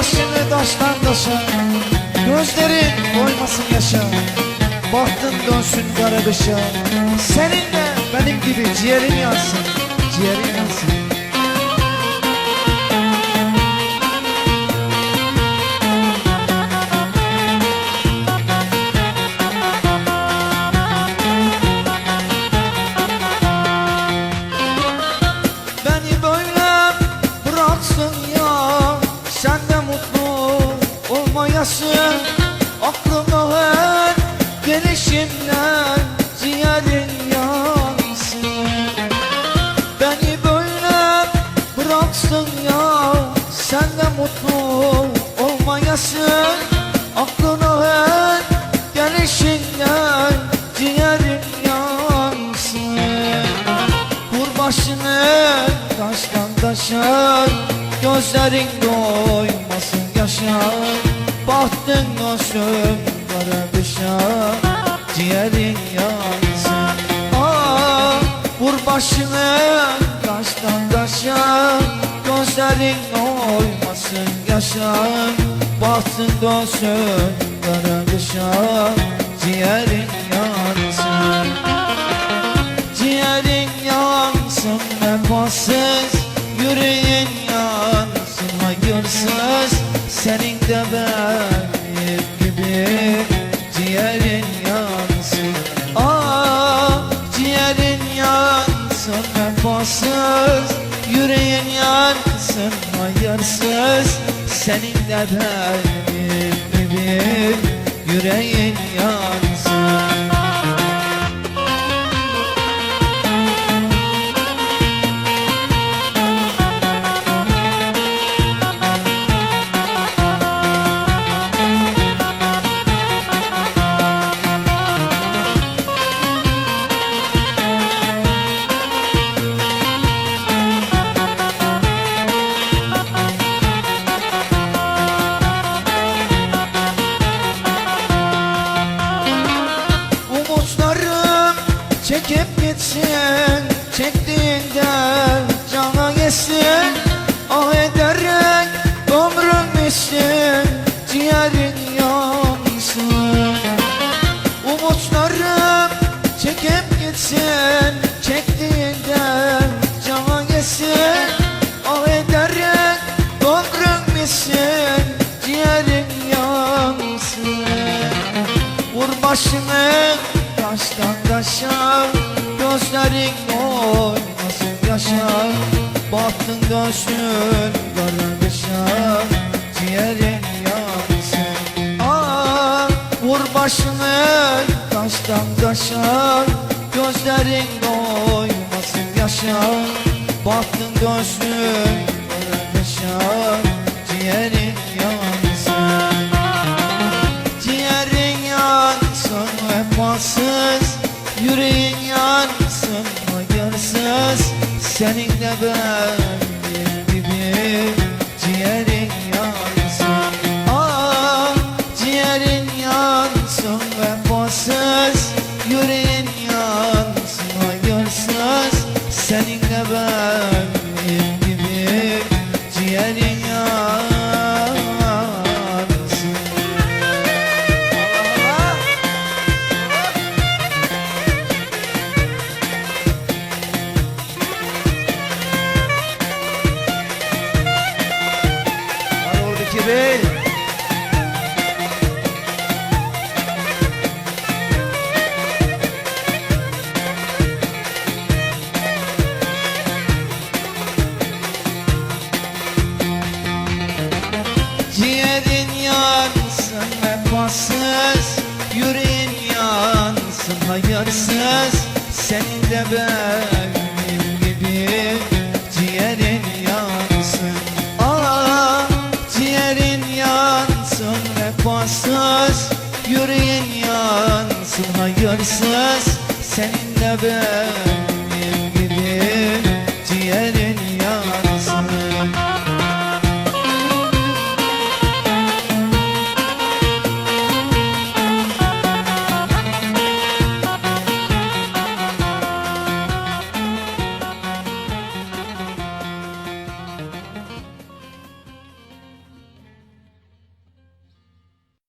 başını taştan taşa Gözlerin doymasın yaşa. Bahtın dönsün kara kışa Seninle benim gibi ciğerim yansın Ciğerim yansın olmayasın Aklımda her gelişimden Ciğerin yansın. Beni böyle bıraksın ya Sen de mutlu olmayasın. Aklına her gelişinden Ciğerin yansın. Vur başını taştan taşa Gözlerin doymasın yaşa Bahtın olsun kara kışa Ciğerin yansın. Aa, Vur başını taştan taşa Gözlerin doymasın yaşa. Bahtın olsun kara kışa Ciğerin Senin de benim gibi Ciğerin yansın. Aa, Ciğerin yansın vefasız Yüreğin yansın hayırsız Senin de benim gibi Yüreğin yansın çekip gitsin Çektiğinden cana geçsin. Ah ederek ömrüm bitsin Ciğerin yansın Umutlarım çekip gitsin Çektiğinden cana geçsin. Ah ederek ömrüm bitsin Ciğerin yansın Vur başını taşa Gözlerin oynasın yaşa Bahtın dönsün kararışa Ciğerin yansın. Aa, Vur başını taştan taşa Gözlerin oynasın yaşa Bahtın dönsün kararışa Ciğerin De benim gibi Ciğerin yansın Aa, Ciğerin Yüreğin vefasız Yüreğin yansın hayırsız Senin de benim gibi Ciğerin yansın. Aa, Ciğerin yansın vefasız. Yüreğin yansın hayırsız Senin de benim